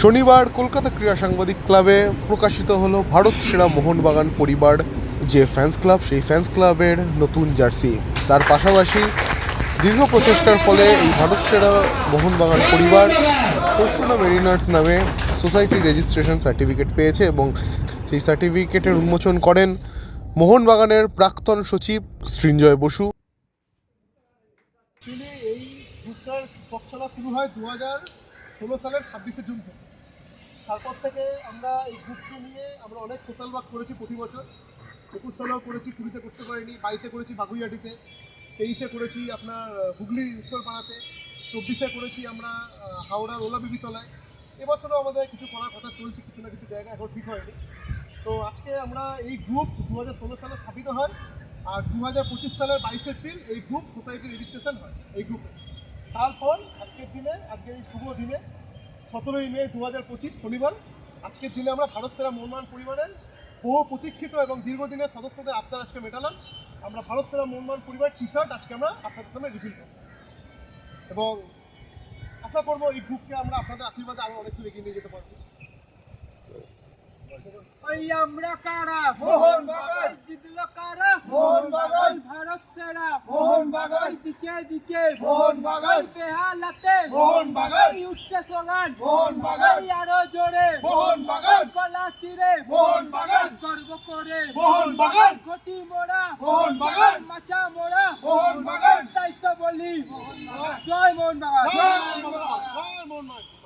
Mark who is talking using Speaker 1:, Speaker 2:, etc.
Speaker 1: শনিবার কলকাতা ক্রীড়া সাংবাদিক ক্লাবে প্রকাশিত হলো ভারত সেরা মোহনবাগান পরিবার যে ফ্যান্স ক্লাব সেই ফ্যান্স ক্লাবের নতুন জার্সি তার পাশাপাশি দীর্ঘ প্রচেষ্টার ফলে এই ভারত সেরা মোহনবাগান পরিবার শস্যনা মেরিনার্স নামে সোসাইটি রেজিস্ট্রেশন সার্টিফিকেট পেয়েছে এবং সেই সার্টিফিকেটের উন্মোচন করেন মোহনবাগানের প্রাক্তন সচিব সৃঞ্জয় বসু।
Speaker 2: এই শুরু হয় দু হাজার ষোলো সালের ছাব্বিশে জুন থেকে। তারপর থেকে আমরা এই গ্রুপকে নিয়ে আমরা অনেক সোশ্যাল ওয়ার্ক করেছি প্রতি বছর। একুশ সালেও করেছি, কুড়িতে করতে পারিনি, বাইশে করেছি বাগুইয়াটিতে, তেইশে করেছি আপনার হুগলি উত্তরপাড়াতে, চব্বিশে করেছি আমরা হাওড়ার ওলাবিবি তলায়। এবছরও আমাদের কিছু করার কথা চলছে, কিছু না কিছু জায়গা এখন ঠিক হয়নি। তো আজকে আমরা এই গ্রুপ দু হাজার ষোলো সালে স্থাপিত হয়, আর দু হাজার পঁচিশ সালের বাইশে এপ্রিল এই গ্রুপ সোসাইটি রেজিস্ট্রেশন হয়, এই গ্রুপে তারপর আজকের দিনে আজকের এই শুভ দিনে সতেরোই মে দু হাজার পঁচিশ শনিবার আজকের দিনে আমরা ভারত সেরা মোহনবাগান পরিবারের বহু প্রতীক্ষিত এবং দীর্ঘদিনের সদস্যদের আপনার আজকে মেটালাম আমরা ভারত সেরা মোহনবাগান পরিবার টি শার্ট আজকে আমরা আপনাদের সামনে রিভিল করব এবং আশা করব এই গ্রুপকে আমরা আপনাদের আশীর্বাদে আরও অনেক দূর এগিয়ে নিয়ে যেতে পারব
Speaker 3: আমরা কারা
Speaker 2: মোহনবাগান।
Speaker 3: জিতলো কারা
Speaker 2: মোহনবাগান।
Speaker 3: সেরা
Speaker 2: মোহনবাগান।
Speaker 3: ওই দিকে দিকে
Speaker 2: মোহনবাগান।
Speaker 3: ওই বেহালাতে
Speaker 2: মোহনবাগান।
Speaker 3: ওই উচ্চ স্লোগান
Speaker 2: মোহনবাগান।
Speaker 3: ওই আরও জোরে
Speaker 2: মোহনবাগান।
Speaker 3: গলা চিরে
Speaker 2: মোহনবাগান।
Speaker 3: গর্ব করে
Speaker 2: মোহনবাগান।
Speaker 3: ঘটি মোড়া
Speaker 2: মোহনবাগান।
Speaker 3: মাচা মোড়া
Speaker 2: মোহনবাগান।
Speaker 3: দায়িত্ব বলি জয় মোহনবাগান
Speaker 2: জয় মোহনবাগান। জয় মোহনবাগান।